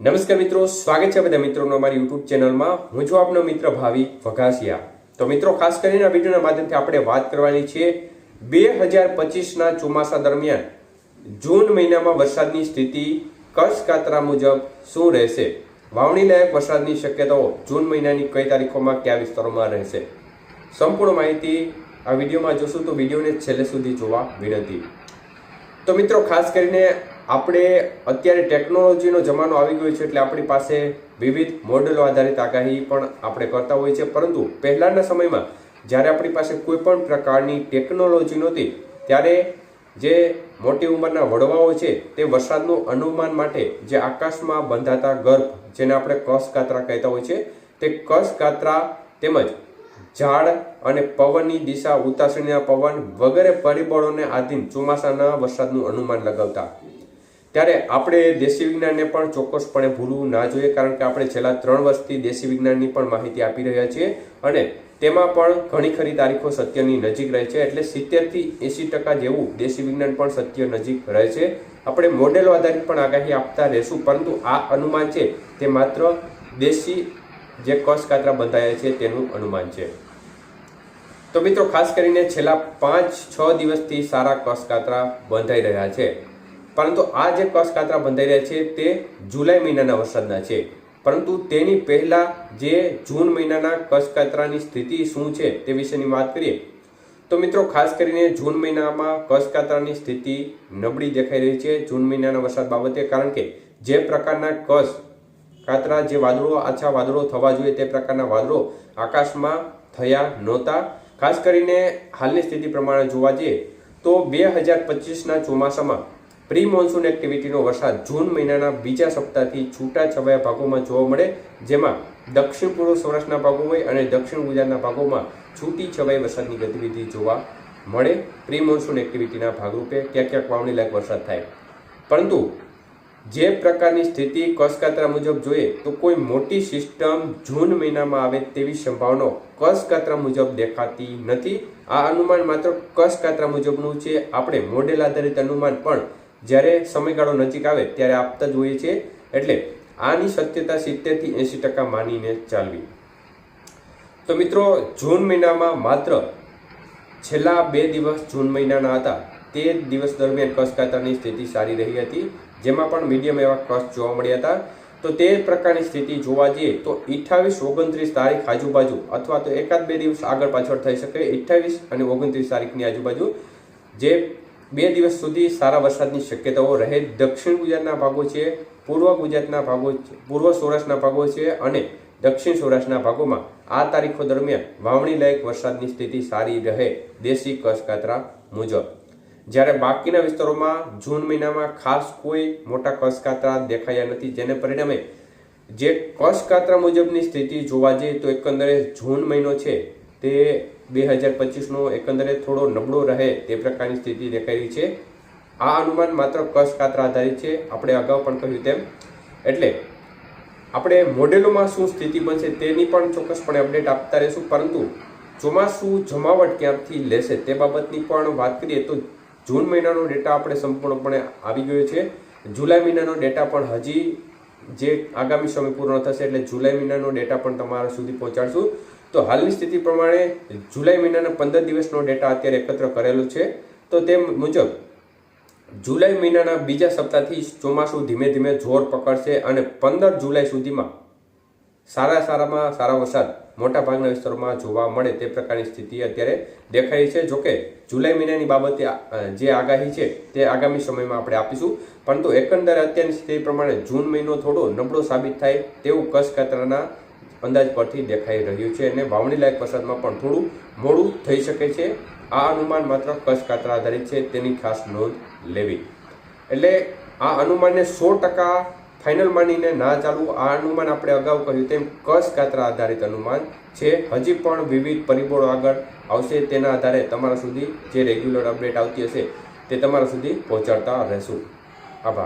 નમસ્કાર મિત્રો, સ્વાગત છે બધા મિત્રોનો અમારી યુટ્યુબ ચેનલમાં. હું છું આપનો મિત્ર ભાવિ વઘાસિયા. તો મિત્રો, ખાસ કરીને આ વિડીયોના માધ્યમથી આપણે વાત કરવાની છે બે હજાર પચીસના ચોમાસા દરમિયાન જૂન મહિનામાં વરસાદની સ્થિતિ કચ્છ કાતરા મુજબ શું રહેશે? વાવણી લાયક વરસાદની શક્યતાઓ જૂન મહિનાની કઈ તારીખોમાં કયા વિસ્તારોમાં રહેશે? સંપૂર્ણ માહિતી આ વિડીયોમાં જોશું, તો વિડીયોને છેલ્લે સુધી જોવા વિનંતી. તો મિત્રો, ખાસ કરીને આપણે અત્યારે ટેકનોલોજીનો જમાનો આવી ગયો છે એટલે આપણી પાસે વિવિધ મોડેલો આધારિત આગાહી પણ આપણે કરતા હોઈએ છીએ. પરંતુ પહેલાંના સમયમાં જ્યારે આપણી પાસે કોઈ પણ પ્રકારની ટેકનોલોજી નહોતી, ત્યારે જે મોટી ઉંમરના વડવાઓ છે તે વરસાદનું અનુમાન માટે જે આકાશમાં બંધાતા ગર્ભ, જેને આપણે કસ કાતરા કહેતા હોય છે તે કસ કાતરા તેમજ ઝાડ અને પવનની દિશા, ઉતાસણીના પવન વગેરે પરિબળોને આધીન ચોમાસાના વરસાદનું અનુમાન લગાવતા. ત્યારે આપણે દેશી વિજ્ઞાનને પણ ચોક્કસપણે ભૂલવું ના જોઈએ, કારણ કે આપણે છેલ્લા ત્રણ વર્ષથી દેશી વિજ્ઞાનની પણ માહિતી આપી રહ્યા છીએ અને તેમાં પણ ઘણી ખરી તારીખો સત્યની નજીક રહે છે. એટલે સિત્તેરથી એંસી ટકા જેવું દેશી વિજ્ઞાન પણ સત્ય નજીક રહે છે. આપણે મોડેલો આધારિત પણ આગાહી આપતા રહેશું, પરંતુ આ અનુમાન છે તે માત્ર દેશી જે કસ કાતરા બંધાયા છે તેનું અનુમાન છે. તો મિત્રો, ખાસ કરીને છેલ્લા પાંચ છ દિવસથી સારા કસ કાતરા બંધાઈ રહ્યા છે. પરંતુ આ જે કસ કાતરા બંધાઈ રહ્યા છે તે જુલાઈ મહિનાના વરસાદના છે. પરંતુ તેની પહેલાં જે જૂન મહિનાના કસ કાતરાની સ્થિતિ શું છે તે વિશેની વાત કરીએ. તો મિત્રો, ખાસ કરીને જૂન મહિનામાં કસ કાતરાની સ્થિતિ નબળી દેખાઈ રહી છે જૂન મહિનાના વરસાદ બાબતે, કારણ કે જે પ્રકારના કસ કાતરા જે વાદળો, આછા વાદળો થવા જોઈએ તે પ્રકારના વાદળો આકાશમાં થયા નહોતા. ખાસ કરીને હાલની સ્થિતિ પ્રમાણે જોવા જઈએ તો બે હજાર પચીસના ચોમાસામાં પ્રી મોન્સૂન એક્ટિવિટીનો વરસાદ જૂન મહિનાના બીજા સપ્તાહથી છૂટા છવાયા ભાગોમાં જોવા મળે, જેમાં દક્ષિણ પૂર્વ સૌરાષ્ટ્રના ભાગો હોય અને દક્ષિણ ગુજરાતના ભાગોમાં છૂટી છવાઈ વરસાદની ગતિવિધિ જોવા મળે. પ્રી મોન્સૂન એક્ટિવિટીના ભાગરૂપે ક્યાંક ક્યાંક વાવણી લાયક વરસાદ થાય. પરંતુ જે પ્રકારની સ્થિતિ કસકાતરા મુજબ જોઈએ, તો કોઈ મોટી સિસ્ટમ જૂન મહિનામાં આવે તેવી સંભાવનાઓ કસકાતરા મુજબ દેખાતી નથી. આ અનુમાન માત્ર કસકાતરા મુજબનું છે. આપણે મોડેલ આધારિત અનુમાન પણ જ્યારે સમયગાળો નજીક આવે ત્યારે આપતા જ હોઈએ છીએ. એટલે આની સત્યતા સિત્તેરથી એંસી ટકા માનીને ચાલવી. તો મિત્રો, જૂન મહિનામાં માત્ર છેલ્લા બે દિવસ જૂન મહિનાના હતા. તે દિવસ દરમિયાન કસકાતાની સ્થિતિ સારી રહી હતી. જેમાં પણ મીડિયમ એવા કસ જોવા મળ્યા હતા. તો તે પ્રકારની સ્થિતિ જોવા જઈએ તો અઠ્ઠાવીસ ઓગણત્રીસ તારીખ આજુબાજુ અથવા તો એકાદ બે દિવસ આગળ પાછળ થઈ શકે અઠ્ઠાવીસ અને ઓગણત્રીસ તારીખની આજુબાજુ. જે બે દિવસ સુધી સારા વરસાદની શક્યતાઓ રહે. દક્ષિણ ગુજરાતના ભાગો છે, પૂર્વ ગુજરાતના ભાગો પૂર્વ સૌરાષ્ટ્રના ભાગો છે અને દક્ષિણ સૌરાષ્ટ્રના ભાગોમાં આ તારીખો દરમિયાન વાવણી લાયક વરસાદની સ્થિતિ સારી રહે દેશી કસકાતરા મુજબ. જ્યારે બાકીના વિસ્તારોમાં જૂન મહિનામાં ખાસ કોઈ મોટા કસકાતરા દેખાયા નથી, જેને પરિણામે જે કસકાતરા મુજબની સ્થિતિ જોવા જઈએ તો એકંદરે જૂન મહિનો છે તે બે હજાર પચીસનો એકંદરે થોડો નબળો રહે તે પ્રકારની સ્થિતિ દેખાઈ રહી છે. આ અનુમાન માત્ર કસકાતરા આધારિત છે. આપણે અગાઉ પણ કહ્યું તેમ. એટલે આપણે મોડેલોમાં શું સ્થિતિ બનશે તેની પણ ચોક્કસપણે અપડેટ આપતા રહીશું. પરંતુ ચોમાસું જમાવટ ક્યાંથી લેશે તે બાબતની પણ વાત કરીએ તો જૂન મહિનાનો ડેટા આપણે સંપૂર્ણપણે આવી ગયો છે. જુલાઈ મહિનાનો ડેટા પણ હજી જે આગામી સમય પૂર્ણ થશે એટલે જુલાઈ મહિનાનો ડેટા પણ તમારા સુધી પહોંચાડશું. તો હાલની સ્થિતિ પ્રમાણે જુલાઈ મહિનાના પંદર દિવસનો ડેટા અત્યારે એકત્ર કરેલો છે. તો તે મુજબ જુલાઈ મહિનાના બીજા સપ્તાહથી ચોમાસું ધીમે ધીમે જોર પકડશે અને પંદર જુલાઈ સુધીમાં સારા સારામાં સારા વરસાદ મોટા ભાગના વિસ્તારોમાં જોવા મળે તે પ્રકારની સ્થિતિ અત્યારે દેખાઈ છે. જોકે જુલાઈ મહિનાની બાબતે જે આગાહી છે તે આગામી સમયમાં આપણે આપીશું. પરંતુ એકંદરે અત્યારની સ્થિતિ પ્રમાણે જૂન મહિનો થોડો નબળો સાબિત થાય તેવું કસકાતરાના અંદાજ પરથી દેખાઈ રહ્યું છે અને વાવણી લાયક વરસાદમાં પણ થોડું મોડું થઈ શકે છે. આ અનુમાન માત્ર કસકાતરા આધારિત છે, તેની ખાસ નોંધ લેવી. એટલે આ અનુમાનને સો ટકા ફાઇનલ માનીને ના ચાલવું, આ અનુમાન આપણે અગાઉ કહ્યું તેમ કસ કાતરા આધારિત અનુમાન છે. હજી પણ વિવિધ પરિબળો આગળ આવશે, તેના આધારે તમારા સુધી જે રેગ્યુલર અપડેટ આવતી હશે, તે તમારા સુધી પહોંચાડતા રહેશું. આભાર.